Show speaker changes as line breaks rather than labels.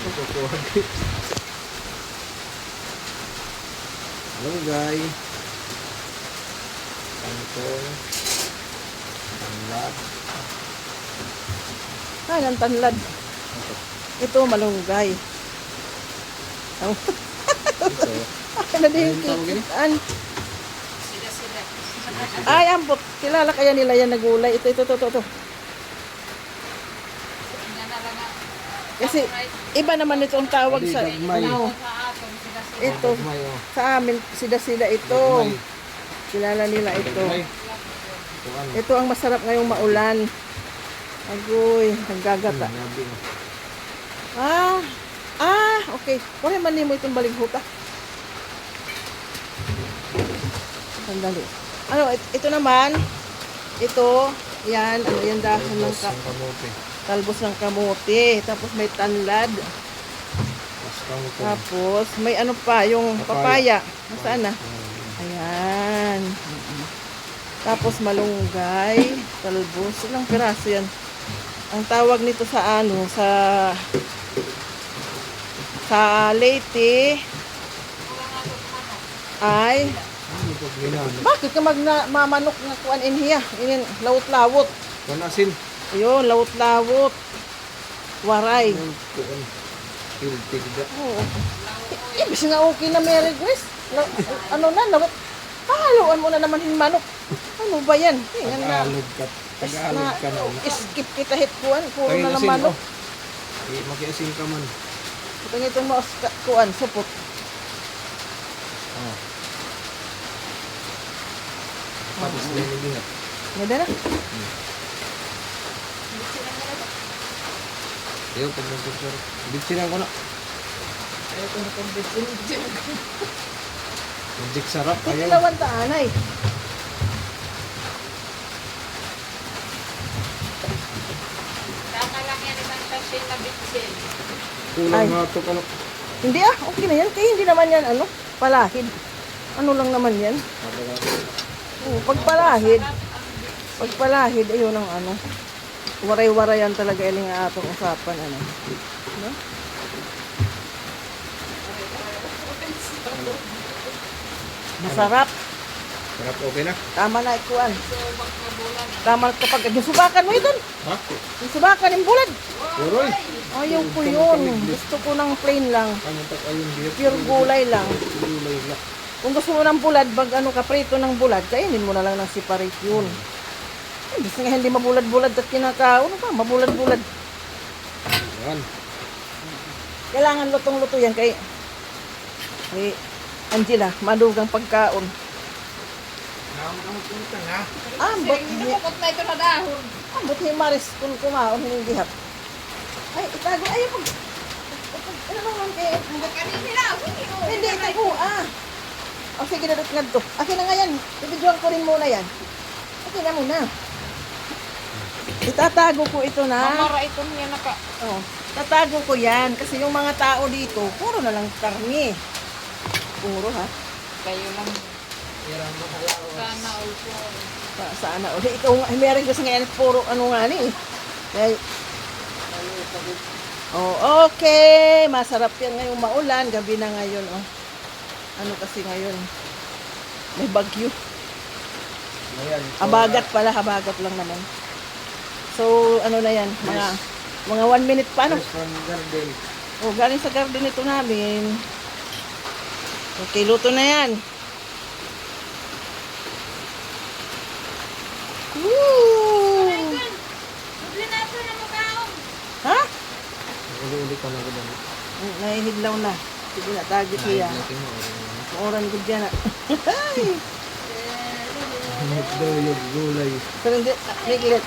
Kukuha. Hello guys. Kangkong. Tanglad.
Ay, ang tanlad. Ito, malunggay. Oh.
Ito.
Ay, na din
Ayun, tawag yun?
kikitaan. Ay, ambot. Kilala kaya nila yan na gulay. Ito, ito, ito, ito. ito. Kasi, iba naman ito ang tawag sa... Ano, ito,
oh.
sa amin, sida-sida ito. Kilala nila ito.
Ano.
Ito ang masarap ngayong maulan. Agoy, naggagata.
Oh.
Ah, ah, okay. Kore man mo itong balighuta. Sandali. Ano, it- ito naman, ito, yan, ano yan dahon ng
kamote.
Talbos ng kamote. Tapos may tanlad.
Tapos
may ano pa, yung
Papaya.
papaya. Nasaan na?
Hmm.
Ayan. Tapos malunggay, talbos. Ilang piraso yan? Ang tawag nito sa ano, sa sa Leyte ay bakit ka magna mamanok nga kuan in hiya inin lawot-lawot
Panasin.
Ayun lawot-lawot waray
da.
oo ibig nga okay na Mary Grace La- ano na lawot haluan mo na naman yung manok ano ba yan tingnan na
Tagalog ka. Tagalog ka na.
na skip kita hit kuan puro na lang manok
oh. Eh, Makiasin ka man.
ito nga itong ska- kuan supot
Oh. Tapos din yung ingat.
Ganda na.
Ayaw pag nagpapar. Bitsinan ko na.
Ayaw ko na kong bitsin.
Magic sarap. Ayaw.
Kitilawan ta anay.
Tama lang yan ibang tasin na bitsin.
Kulang nga ito ka na.
Hindi ah, okay na yan. Kaya hindi naman yan ano, palahid. Ano lang naman yan. Oo, pag palahid, pag palahid, ayun ang ano. Waray-warayan talaga iling nga atong usapan. Ano. No? Masarap.
Sarap okay na.
Tama na ikuan. Tama na kapag subakan mo ito.
Ha?
Subakan yung bulad.
Puroy.
Ayaw ko yun. Gusto ko ng plain lang. Pure gulay lang. Kung gusto mo ng bulad, bag ano ka prito ng bulad, kainin mo na lang ng separate yun. Eh, gusto nga hindi mabulad-bulad at kinakaon ano pa, mabulad-bulad.
Yan.
Kailangan lutong-luto yan kay kay Angela, madugang pagkaon. Ah, but
Sinumukot na ito na dahon.
ah, but ni Maris kung kumaon hindi hap. Ay, itago ay pag ano naman kay
hindi
itago ah. O sige na nga to. Akin na nga yan. Ibidyoan ko rin muna yan. Akin na muna. Itatago ko ito na.
Mamara ito niya naka.
Oh, tatago ko yan kasi yung mga tao dito, puro na lang karni. Puro ha.
Kayo lang. Sana all po.
Sa, sana uli. Ikaw nga, meron kasi ngayon puro ano nga ni. eh. Oh, okay. Masarap yan ngayong maulan. Gabi na ngayon. Oh. Ano kasi ngayon? May bagyo.
Ayan.
Habagat pala. Habagat lang naman. So, ano na yan? Mga, mga one minute pa. Ano?
Fresh from garden.
Oh, galing sa garden ito namin. Okay, luto na yan. Woo!
Na na.
Ha?
Uli-uli ka na?
Mm, Nahihiglaw na. Sige na, target siya. Oran ko dyan na.
Ano daw yung gulay.
Pero hindi, Miglet,